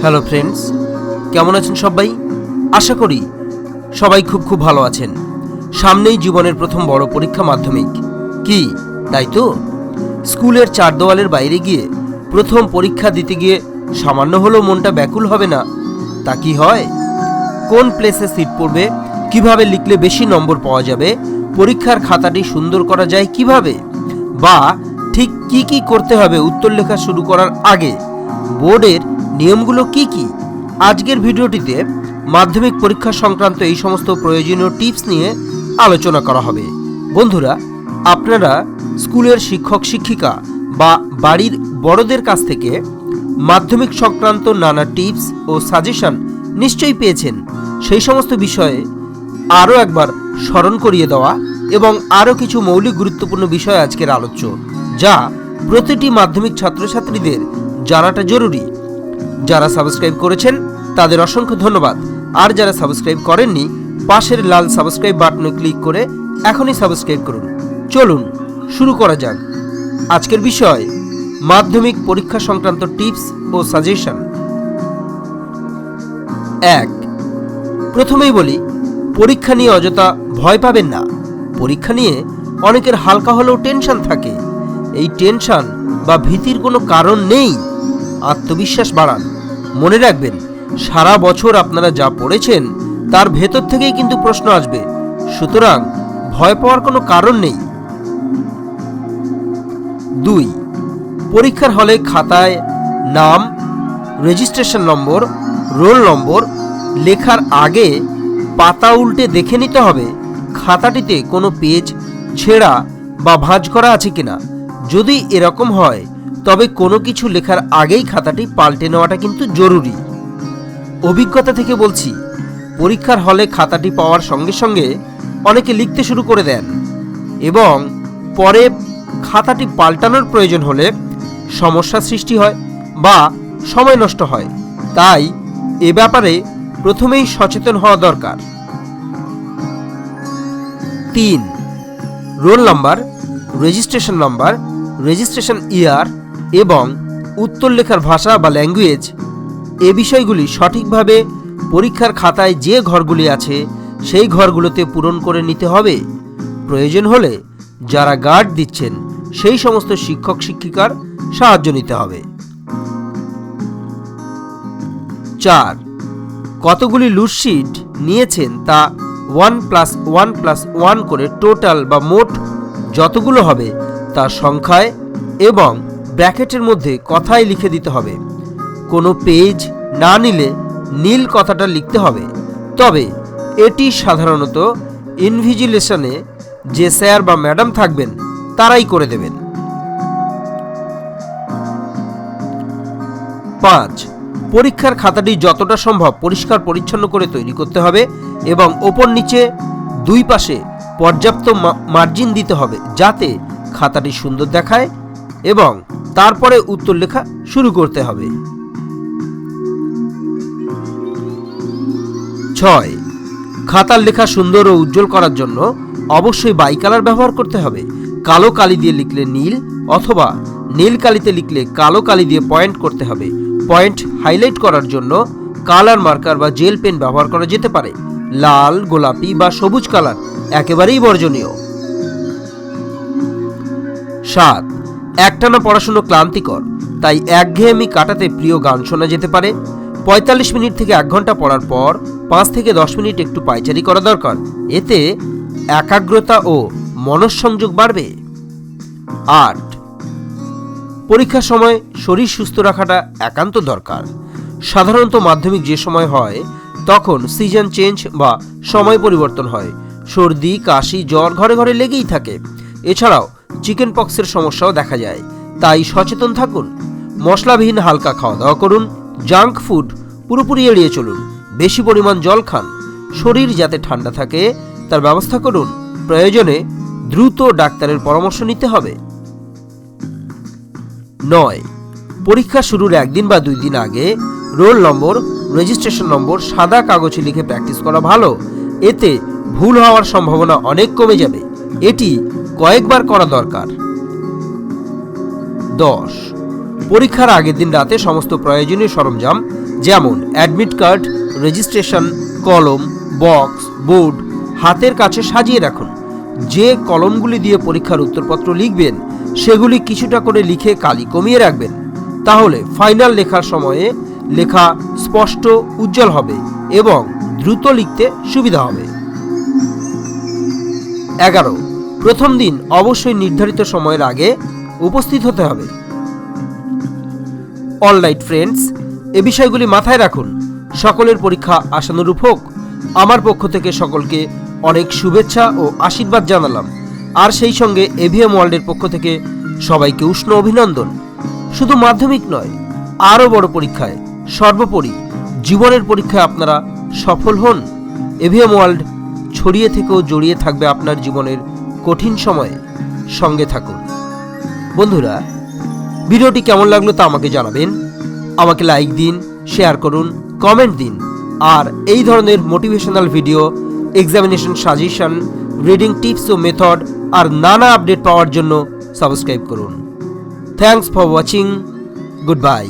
Hello friends, কেমন আছেন সবাই? আশা করি সবাই খুব খুব ভালো আছেন। সামনেই জীবনের প্রথম বড় পরীক্ষা মাধ্যমিক। কি, তাই তো? স্কুলের চার দেওয়ালের বাইরে গিয়ে প্রথম পরীক্ষা দিতে গিয়ে সামান্য হলেও মনটা ব্যাকুল হবে না? তা কি হয়? কোন প্লেসে সিট পড়বে? কীভাবে লিখলে বেশি নম্বর পাওয়া যাবে? পরীক্ষার খাতাটি সুন্দর করা যায় কীভাবে? বা ঠিক কি কি করতে হবে? উত্তর লেখা শুরু করার আগে বোর্ডের নিয়মগুলো কি কি? আজকের ভিডিওটিতে মাধ্যমিক পরীক্ষা সংক্রান্ত এই সমস্ত প্রয়োজনীয় টিপস নিয়ে আলোচনা করা হবে। বন্ধুরা, আপনারা স্কুলের শিক্ষক, শিক্ষিকা বা বাড়ির বড়দের কাছ থেকে মাধ্যমিক সংক্রান্ত নানা টিপস ও সাজেশন নিশ্চয়ই পেয়েছেন। সেই সমস্ত বিষয়ে আরও একবার স্মরণ করিয়ে দেওয়া এবং আরও কিছু মৌলিক গুরুত্বপূর্ণ বিষয় আজকের আলোচ্য, যা প্রতিটি মাধ্যমিক ছাত্রছাত্রীদের জানাটা জরুরি। যারা সাবস্ক্রাইব করেছেন, তাদের অসংখ্য ধন্যবাদ। আর যারা সাবস্ক্রাইব করেননি, পাশের লাল সাবস্ক্রাইব বাটনে ক্লিক করে এখনই সাবস্ক্রাইব করুন। চলুন, শুরু করা যাক। আজকের বিষয়, মাধ্যমিক পরীক্ষা সংক্রান্ত টিপস ও সাজেশন। এক, প্রথমেই বলি, পরীক্ষা নিয়ে অযথা ভয় পাবেন না। পরীক্ষা নিয়ে অনেকের হালকা হলেও টেনশন থাকে। এই টেনশন বা ভীতির কোনো কারণ নেই। আত্মবিশ্বাস বাড়ান। মনে রাখবেন, সারা বছর আপনারা যা পড়েছেন, তার ভেতর থেকেই কিন্তু প্রশ্ন আসবে, সুতরাং ভয় পাওয়ার কোনো কারণ নেই। দুই, পরীক্ষার হলে খাতায় নাম, রেজিস্ট্রেশন নম্বর, রোল নম্বর, লেখার আগে পাতা উল্টে দেখে নিতে হবে, খাতাটিতে কোনো পেজ, ছেঁড়া বা ভাঁজ করা আছে কিনা। যদি এরকম হয় তবে কোনো কিছু লেখার আগেই খাতাটি পাল্টে নেওয়াটা কিন্তু জরুরি। অভিজ্ঞতা থেকে বলছি, পরীক্ষার হলে খাতাটি পাওয়ার সঙ্গে সঙ্গে অনেকে লিখতে শুরু করে দেন এবং পরে খাতাটি পাল্টানোর প্রয়োজন হলে সমস্যা সৃষ্টি হয় বা সময় নষ্ট হয়। তাই এ ব্যাপারে প্রথমেই সচেতন হওয়া দরকার। তিন, roll number, registration number, registration year এবং উত্তর লেখার ভাষা বা ল্যাঙ্গুয়েজ এ বিষয়গুলি সঠিকভাবে পরীক্ষার খাতায় যে ঘরগুলি আছে, সেই ঘরগুলোতে পূরণ করে নিতে হবে। প্রয়োজন হলে যারা গার্ড দিচ্ছেন, সেই সমস্ত শিক্ষক, শিক্ষিকার সাহায্য নিতে হবে। চার, কতগুলি লুটশিট নিয়েছেন তা one plus one plus one করে টোটাল বা মোট যতগুলো হবে তার সংখ্যায় এবং ব্র্যাকেটের মধ্যে কথাই লিখে দিতে হবে। কোনো পেজ না নিলে নীল কথাটা লিখতে হবে। তবে এটি সাধারণত ইনভিজিলেশনে যে স্যার বা ম্যাডাম থাকবেন, তারাই করে দেবেন। পাঁচ, পরীক্ষার খাতাটি যতটা সম্ভব পরিষ্কার পরিচ্ছন্ন করে তৈরি করতে হবে এবং ওপর নিচে দুই পাশে পর্যাপ্ত মার্জিন দিতে হবে যাতে খাতাটি সুন্দর দেখায় এবং তারপরে উত্তর লেখা শুরু করতে হবে। ছয়। খাতার লেখা সুন্দর ও উজ্জ্বল করার জন্য অবশ্যই বাই কালার ব্যবহার করতে হবে। কালো কালি দিয়ে লিখলে নীল অথবা নীল কালিতে লিখলে কালো কালি দিয়ে পয়েন্ট করতে হবে। পয়েন্ট হাইলাইট করার জন্য কালার মার্কার বা জেল পেন ব্যবহার করা যেতে পারে। লাল, গোলাপি বা সবুজ কালার একেবারেই বর্জনীয়। সাত। একটানা পড়াশুনো ক্লান্তিকর, তাই একঘেয়েমি কাটাতে প্রিয় গান শোনা যেতে পারে। পঁয়তাল্লিশ মিনিট থেকে এক ঘণ্টা পড়ার পর পাঁচ থেকে দশ মিনিট একটু পায়চারি করা দরকার। এতে একাগ্রতা ও মনঃসংযোগ বাড়বে। আট। পরীক্ষার সময় শরীর সুস্থ রাখাটা একান্ত দরকার। সাধারণত মাধ্যমিক যে সময় হয়, তখন সিজন চেঞ্জ বা সময় পরিবর্তন হয়। সর্দি, কাশি, জ্বর ঘরে ঘরে লেগেই থাকে। এছাড়াও চিকেন পক্সের সমস্যাও দেখা যায়। তাই সচেতন থাকুন। মশলাবিহীন হালকা খাওয়া দাওয়া করুন। জাঙ্ক ফুড পুরোপুরি এড়িয়ে চলুন। বেশি পরিমাণ জল খান। শরীর যাতে ঠান্ডা থাকে, তার ব্যবস্থা করুন। প্রয়োজনে দ্রুত ডাক্তারের পরামর্শ নিতে হবে। নয়। পরীক্ষা শুরুর একদিন বা দুই দিন আগে রোল নম্বর, রেজিস্ট্রেশন নম্বর, সাদা কাগজে লিখে প্র্যাকটিস করা ভালো। এতে ভুল হওয়ার সম্ভাবনা অনেক কমে যাবে। এটি কয়েকবার করা দরকার। দশ। পরীক্ষার আগের দিন রাতে সমস্ত প্রয়োজনীয় সরঞ্জাম, যেমন অ্যাডমিট কার্ড রেজিস্ট্রেশন কলম বক্স বোর্ড হাতের কাছে সাজিয়ে রাখুন। যে কলমগুলি দিয়ে পরীক্ষার উত্তরপত্র লিখবেন, সেগুলি কিছুটা করে লিখে কালি কমিয়ে রাখবেন। তাহলে ফাইনাল লেখার সময়ে লেখা স্পষ্ট উজ্জ্বল হবে এবং দ্রুত লিখতে সুবিধা হবে। এগারো। প্রথম দিন অবশ্যই নির্ধারিত সময়ের আগে উপস্থিত হতে হবে। অলরাইট ফ্রেন্ডস এ বিষয়গুলি মাথায় রাখুন। সকলের পরীক্ষা আশানুরূপ হোক। আমার পক্ষ থেকে সকলকে অনেক শুভেচ্ছা ও আশীর্বাদ জানালাম। আর সেই সঙ্গে এভিএম ওয়ার্ল্ডের পক্ষ থেকে সবাইকে উষ্ণ অভিনন্দন। শুধু মাধ্যমিক নয়, আরও বড় পরীক্ষায় সর্বোপরি জীবনের পরীক্ষায় আপনারা সফল হন। এভিএম ওয়ার্ল্ড ছড়িয়ে থেকেও জড়িয়ে থাকবে আপনার জীবনের কঠিন সময়ে সঙ্গে থাকুন। বন্ধুরা, ভিডিওটি কেমন লাগল তা আমাকে জানাবেন। আমাকে লাইক দিন শেয়ার করুন কমেন্ট দিন। আর এই ধরনের motivational video examination suggestion reading tips ও মেথড আর নানা আপডেট পাওয়ার জন্য সাবস্ক্রাইব করুন। Thanks for watching good bye